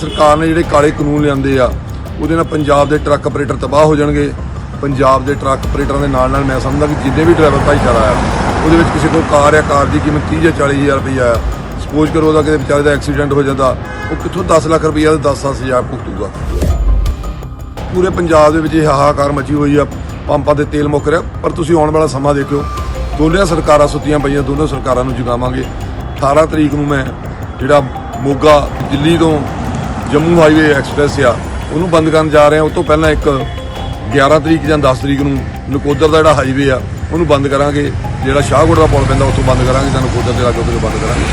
ਸਰਕਾਰ ਨੇ ਜਿਹੜੇ ਕਾਲੇ ਕਾਨੂੰਨ ਲਿਆਂਦੇ ਆ, ਉਹਦੇ ਨਾਲ ਪੰਜਾਬ ਦੇ ਟਰੱਕ ਆਪਰੇਟਰ ਤਬਾਹ ਹੋ ਜਾਣਗੇ। ਪੰਜਾਬ ਦੇ ਟਰੱਕ ਆਪਰੇਟਰਾਂ ਦੇ ਨਾਲ ਨਾਲ ਮੈਂ ਸਮਝਦਾ ਕਿ ਜਿੰਨੇ ਵੀ ਡਰਾਈਵਰ ਭਾਈਚਾਰਾ ਆ, ਉਹਦੇ ਵਿੱਚ ਕਿਸੇ ਕੋਲ ਕਾਰ ਆ, ਕਾਰ ਦੀ ਕੀਮਤ 30 ਜਾਂ 40 ਹਜ਼ਾਰ ਰੁਪਈਆ ਆ। ਸਪੋਜ਼ ਕਰੋ ਉਹਦਾ ਕਿਤੇ ਵਿਚਾਰੇ ਦਾ ਐਕਸੀਡੈਂਟ ਹੋ ਜਾਂਦਾ, ਉਹ ਕਿੱਥੋਂ 10 ਲੱਖ ਰੁਪਈਆ ਤੇ 10 ਹਜ਼ਾਰ ਭੁਗਤੂਗਾ ਪੂਰੇ ਪੰਜਾਬ ਦੇ ਵਿੱਚ ਇਹ ਹਾਹਾਕਾਰ ਮਚੀ ਹੋਈ ਆ, ਪੰਪਾਂ ਤੇ ਤੇਲ ਮੁੱਕ ਰਿਹਾ, ਪਰ ਤੁਸੀਂ ਆਉਣ ਵਾਲਾ ਸਮਾਂ ਦੇਖਿਓ, ਦੋਨੇ ਸਰਕਾਰਾਂ ਸੁੱਤੀਆਂ ਪਈਆਂ, ਦੋਨੋਂ ਸਰਕਾਰਾਂ ਨੂੰ ਜਗਾਵਾਂਗੇ। 18 ਤਰੀਕ ਨੂੰ ਮੈਂ ਜਿਹੜਾ ਮੋਗਾ ਦਿੱਲੀ ਤੋਂ ਜੰਮੂ ਹਾਈਵੇ ਐਕਸਪ੍ਰੈਸ ਆ, ਉਹਨੂੰ ਬੰਦ ਕਰਨ ਜਾ ਰਹੇ ਹਾਂ। ਉਸ ਤੋਂ ਪਹਿਲਾਂ ਇੱਕ 11 ਤਰੀਕ ਜਾਂ 10 ਤਰੀਕ ਨੂੰ ਨਕੋਦਰ ਦਾ ਜਿਹੜਾ ਹਾਈਵੇ ਆ, ਉਹਨੂੰ ਬੰਦ ਕਰਾਂਗੇ। ਜਿਹੜਾ ਸ਼ਾਹਗੜ੍ਹ ਦਾ ਪੁਲ ਪੈਂਦਾ ਉੱਥੋਂ ਬੰਦ ਕਰਾਂਗੇ ਜਾਂ ਨਕੋਦਰ ਦੇ ਲਾਗੇ ਤੋਂ ਬੰਦ ਕਰਾਂਗੇ।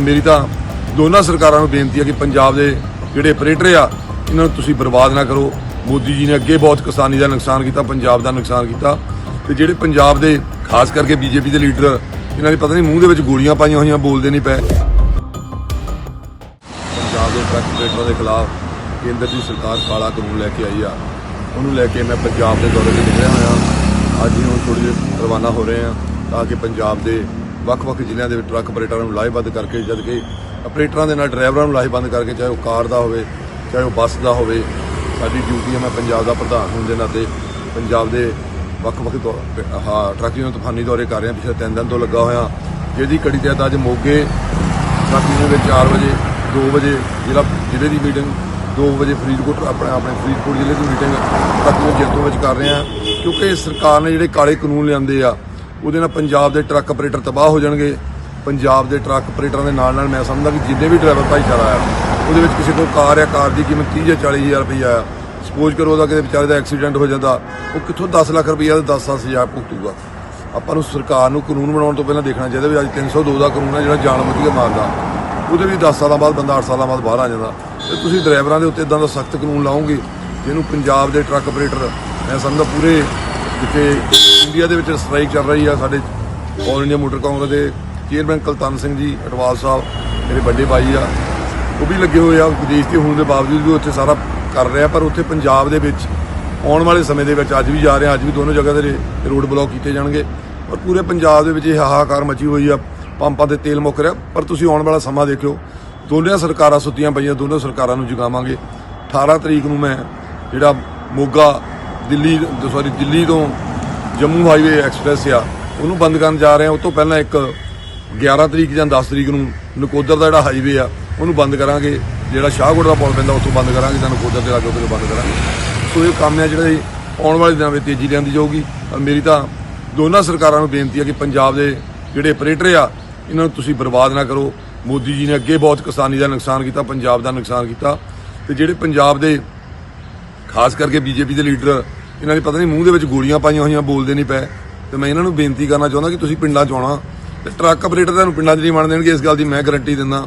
ਮੇਰੀ ਤਾਂ ਦੋਨਾਂ ਸਰਕਾਰਾਂ ਨੂੰ ਬੇਨਤੀ ਹੈ ਕਿ ਪੰਜਾਬ ਦੇ ਜਿਹੜੇ ਆਪਰੇਟਰ ਆ, ਇਹਨਾਂ ਨੂੰ ਤੁਸੀਂ ਬਰਬਾਦ ਨਾ ਕਰੋ। ਮੋਦੀ ਜੀ ਨੇ ਅੱਗੇ ਬਹੁਤ ਕਿਸਾਨੀ ਦਾ ਨੁਕਸਾਨ ਕੀਤਾ, ਪੰਜਾਬ ਦਾ ਨੁਕਸਾਨ ਕੀਤਾ। ਤੇ ਜਿਹੜੇ ਪੰਜਾਬ ਦੇ, ਖਾਸ ਕਰਕੇ ਬੀਜੇਪੀ ਦੇ ਲੀਡਰ, ਇਹਨਾਂ ਦੇ ਪਤਾ ਨਹੀਂ ਮੂੰਹ ਦੇ ਵਿੱਚ ਗੋਲੀਆਂ ਪਾਈਆਂ ਹੋਈਆਂ, ਬੋਲਦੇ ਨਹੀਂ ਪਏ। ਪੰਜਾਬ ਦੇ ਟਰੱਕ ਆਪਰੇਟਰਾਂ ਦੇ ਖਿਲਾਫ ਕੇਂਦਰ ਦੀ ਸਰਕਾਰ ਕਾਲਾ ਕਾਨੂੰਨ ਲੈ ਕੇ ਆਈ ਆ। ਉਹਨੂੰ ਲੈ ਕੇ ਮੈਂ ਪੰਜਾਬ ਦੇ ਦੌਰੇ ਤੇ ਨਿਕਲਿਆ ਹੋਇਆ ਅੱਜ ਹੀ ਹੁਣ ਥੋੜੀ ਜਿਹੀ ਰਵਾਨਾ ਹੋ ਰਹੇ ਆ ਤਾਂ ਕਿ ਪੰਜਾਬ ਦੇ ਵੱਖ-ਵੱਖ ਜ਼ਿਲ੍ਹਿਆਂ ਦੇ ਵਿੱਚ ਟਰੱਕ ਆਪਰੇਟਰਾਂ ਨੂੰ ਲਾਹੇਬੰਦ ਕਰਕੇ ਜਦ ਕਿ ਆਪਰੇਟਰਾਂ ਦੇ ਨਾਲ ਡਰਾਈਵਰਾਂ ਨੂੰ ਲਾਹੇਬੰਦ ਕਰਕੇ ਚਾਹੇ ਉਹ ਕਾਰ ਦਾ ਹੋਵੇ, ਚਾਹੇ ਉਹ ਬੱਸ ਦਾ ਹੋਵੇ, ਸਾਡੀ ਡਿਊਟੀ ਹੈ ਮੈਂ ਪੰਜਾਬ ਦਾ ਪ੍ਰਧਾਨ ਹੋਣ ਦੇ ਨਾਤੇ ਪੰਜਾਬ ਦੇ ਵੱਖ-ਵੱਖ ਦੌ- ਹਾਂ ਟਰੱਕ ਯੂਨੀਅਨ ਤੂਫਾਨੀ ਦੌਰੇ ਕਰ ਰਹੇ। ਹਾਂ ਪਿਛਲੇ ਤਿੰਨ ਦਿਨ ਤੋਂ ਲੱਗਾ ਹੋਇਆ। ਜਿਹਦੀ ਕੜੀ ਤਹਿਤ ਅੱਜ ਮੋਗੇ ਟਰੱਕ ਯੂਨੀਅਨ ਵਿੱਚ 4 ਵਜੇ 2 ਵਜੇ ਜ਼ਿਲ੍ਹਾ ਜ਼ਿਲ੍ਹੇ ਦੀ ਮੀਟਿੰਗ 2 ਵਜੇ ਫਰੀਦਕੋਟ ਆਪਣੇ ਆਪਣੇ ਫਰੀਦਕੋਟ ਜ਼ਿਲ੍ਹੇ ਦੀ ਮੀਟਿੰਗ ਟਰੱਕ ਜੈਤੋ ਵਿੱਚ ਕਰ ਰਹੇ। ਹਾਂ ਕਿਉਂਕਿ ਸਰਕਾਰ ਨੇ ਜਿਹੜੇ ਕਾਲੇ ਕਾਨੂੰਨ ਲਿਆਂਦੇ ਆ, ਉਹਦੇ ਨਾਲ ਪੰਜਾਬ ਦੇ ਟਰੱਕ ਆਪਰੇਟਰ ਤਬਾਹ ਹੋ ਜਾਣਗੇ। ਪੰਜਾਬ ਦੇ ਟਰੱਕ ਆਪਰੇਟਰਾਂ ਦੇ ਨਾਲ ਨਾਲ ਮੈਂ ਸਮਝਦਾ ਕਿ ਜਿੰਨੇ ਵੀ ਡਰਾਈਵਰ ਭਾਈਚਾਰਾ ਆ, ਉਹਦੇ ਵਿੱਚ ਕਿਸੇ ਕੋਲ ਕਾਰ ਆ ਕਾਰ ਦੀ ਕੀਮਤ 30 ਜਾਂ 40 ਹਜ਼ਾਰ ਰੁਪਈਆ ਆ। ਸਪੋਜ਼ ਕਰੋ ਉਹਦਾ ਕਿਤੇ ਵਿਚਾਰੇ ਦਾ ਐਕਸੀਡੈਂਟ ਹੋ ਜਾਂਦਾ, ਉਹ ਕਿੱਥੋਂ 10 ਲੱਖ ਰੁਪਈਆ ਤੇ 10 ਹਜ਼ਾਰ ਭੁਗਤੂਗਾ ਆਪਾਂ ਨੂੰ ਸਰਕਾਰ ਨੂੰ ਕਾਨੂੰਨ ਬਣਾਉਣ ਤੋਂ ਪਹਿਲਾਂ ਦੇਖਣਾ ਚਾਹੀਦਾ ਵੀ ਅੱਜ 302 ਦਾ ਕਾਨੂੰਨ ਹੈ ਜਿਹੜਾ ਜਾਣ ਬੁੱਝ ਕੇ ਮਾਰਦਾ। ਉਹਦੇ ਵੀ 10 ਸਾਲਾਂ ਬਾਅਦ, ਬੰਦਾ 8 ਸਾਲਾਂ ਬਾਅਦ ਬਾਹਰ ਆ ਜਾਂਦਾ। ਤੇ ਤੁਸੀਂ ਡਰਾਈਵਰਾਂ ਦੇ ਉੱਤੇ ਇਦਾਂ ਦਾ ਸਖਤ ਕਾਨੂੰਨ ਲਾਓਗੇ, ਜਿਹਨੂੰ ਪੰਜਾਬ ਦੇ ਟਰੱਕ ਆਪਰੇਟਰ, ਮੈਂ ਸਮਝਦਾ ਪੂਰੇ ਜਿੱਥੇ ਇੰਡੀਆ ਦੇ ਵਿੱਚ ਸਟ੍ਰਾਈਕ ਚੱਲ ਰਹੀ ਆ, ਸਾਡੇ ਆਲ ਇੰਡੀਆ ਮੋਟਰ ਕਾਂਗਰਸ ਦੇ ਚੇਅਰਮੈਨ ਕੁਲਤਾਨ ਸਿੰਘ ਜੀ, ਅਟਵਾਲ ਸਾਹਿਬ, ਮੇਰੇ ਵੱਡੇ ਭਾਈ ਆ, ਉਹ ਵੀ ਲੱਗੇ ਹੋਏ ਆ, ਵਿਦੇਸ਼ ਤੇ ਹੋਣ ਦੇ ਬਾਵਜੂਦ ਵੀ ਉੱਥੇ ਸਾਰਾ ਕਰ ਰਿਹਾ, ਪਰ ਉੱਥੇ ਪੰਜਾਬ ਦੇ ਵਿੱਚ ਆਉਣ ਵਾਲੇ ਸਮੇਂ ਦੇ ਵਿੱਚ ਅੱਜ ਵੀ ਜਾ ਰਹੇ ਆ ਅੱਜ ਵੀ ਦੋਨੋਂ ਜਗ੍ਹਾ ਦੇ ਰੋਡ ਬਲੌਕ ਕੀਤੇ ਜਾਣਗੇ। ਪਰ ਪੂਰੇ ਪੰਜਾਬ ਦੇ ਵਿੱਚ ਇਹ ਹਾਹਾਕਾਰ ਮਚੀ ਹੋਈ ਆ ਪੰਪਾਂ ਤੇ ਤੇਲ ਮੁੱਕ ਰਿਹਾ, ਪਰ ਤੁਸੀਂ ਆਉਣ ਵਾਲਾ ਸਮਾਂ ਦੇਖਿਓ। ਦੋਨੇ ਸਰਕਾਰਾਂ ਸੁੱਤੀਆਂ ਪਈਆਂ, ਦੋਨੋਂ ਸਰਕਾਰਾਂ ਨੂੰ ਜਗਾਵਾਂਗੇ। 18 ਤਰੀਕ ਨੂੰ ਮੈਂ ਜਿਹੜਾ ਮੋਗਾ ਦਿੱਲੀ ਸੌਰੀ ਦਿੱਲੀ ਤੋਂ ਜੰਮੂ ਹਾਈਵੇ ਐਕਸਪ੍ਰੈਸ ਆ, ਉਹਨੂੰ ਬੰਦ ਕਰਨ ਜਾ ਰਹੇ ਆ ਉਸ ਤੋਂ ਪਹਿਲਾਂ ਇੱਕ 11 ਤਰੀਕ ਜਾਂ 10 ਤਰੀਕ ਨੂੰ ਨਕੋਦਰ ਦਾ ਜਿਹੜਾ ਹਾਈਵੇ ਆ, ਉਹਨੂੰ ਬੰਦ ਕਰਾਂਗੇ। ਜਿਹੜਾ ਸ਼ਾਹਗੜ੍ਹ ਦਾ ਪੁਲ ਪੈਂਦਾ ਉੱਥੋਂ ਬੰਦ ਕਰਾਂਗੇ ਤਾਂ ਨਕੋਦਰ ਦੇ ਲਾਗੇ ਉੱਥੇ ਬੰਦ ਕਰਾਂਗੇ। ਸੋ ਇਹ ਕੰਮ ਆ ਜਿਹੜਾ ਆਉਣ ਵਾਲੇ ਦਿਨਾਂ ਵਿੱਚ ਤੇਜ਼ੀ ਲਿਆਂਦੀ ਜਾਊਗੀ। ਔਰ ਮੇਰੀ ਤਾਂ ਦੋਨਾਂ ਸਰਕਾਰਾਂ ਨੂੰ ਬੇਨਤੀ ਹੈ ਕਿ ਪੰਜਾਬ ਦੇ ਜਿਹੜੇ ਆਪਰੇਟਰ ਆ ਇਹਨਾਂ ਨੂੰ ਤੁਸੀਂ ਬਰਬਾਦ ਨਾ ਕਰੋ। ਮੋਦੀ ਜੀ ਨੇ ਅੱਗੇ ਬਹੁਤ ਕਿਸਾਨੀ ਦਾ ਨੁਕਸਾਨ ਕੀਤਾ, ਪੰਜਾਬ ਦਾ ਨੁਕਸਾਨ ਕੀਤਾ। ਤੇ ਜਿਹੜੇ ਪੰਜਾਬ ਦੇ, ਖਾਸ ਕਰਕੇ ਬੀਜੇਪੀ ਦੇ ਲੀਡਰ, ਇਹਨਾਂ ਨੇ ਪਤਾ ਨਹੀਂ ਮੂੰਹ ਦੇ ਵਿੱਚ ਗੋਲੀਆਂ ਪਾਈਆਂ ਹੋਈਆਂ, ਬੋਲਦੇ ਨਹੀਂ ਪਏ। ਤੇ ਮੈਂ ਇਹਨਾਂ ਨੂੰ ਬੇਨਤੀ ਕਰਨਾ ਚਾਹੁੰਦਾ ਕਿ ਤੁਸੀਂ ਪਿੰਡਾਂ 'ਚ ਆਉਣਾ। ਤੇ ਟਰੱਕ ਆਪਰੇਟਰ ਤੁਹਾਨੂੰ ਪਿੰਡਾਂ 'ਚ ਨਹੀਂ ਵੜਨ ਦੇਣਗੇ, ਇਸ ਗੱਲ ਦੀ ਮੈਂ ਗਾਰੰਟੀ ਦਿੰਦਾ।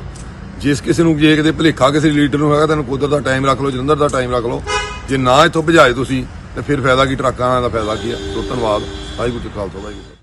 ਜਿਸ ਕਿਸੇ ਨੂੰ, ਜੇ ਕਿਤੇ ਭੁਲੇਖਾ ਕਿਸੇ ਲੀਡਰ ਨੂੰ ਹੈਗਾ, ਤੁਹਾਨੂੰ ਕੁਦਰ ਦਾ ਟਾਈਮ ਰੱਖ ਲਓ, ਜਲੰਧਰ ਦਾ ਟਾਈਮ ਰੱਖ ਲਓ। ਜੇ ਨਾ ਇੱਥੋਂ ਭਜਾਏ ਤੁਸੀਂ, ਤੇ ਫਿਰ ਫਾਇਦਾ ਕੀ, ਟਰੱਕਾਂ ਦਾ ਫਾਇਦਾ ਕੀ ਆ? ਸੋ ਧੰਨਵਾਦ। ਵਾਹਿਗੁਰੂ ਜੀ ਖਾਲਸਾ, ਵਾਹਿਗੁਰੂ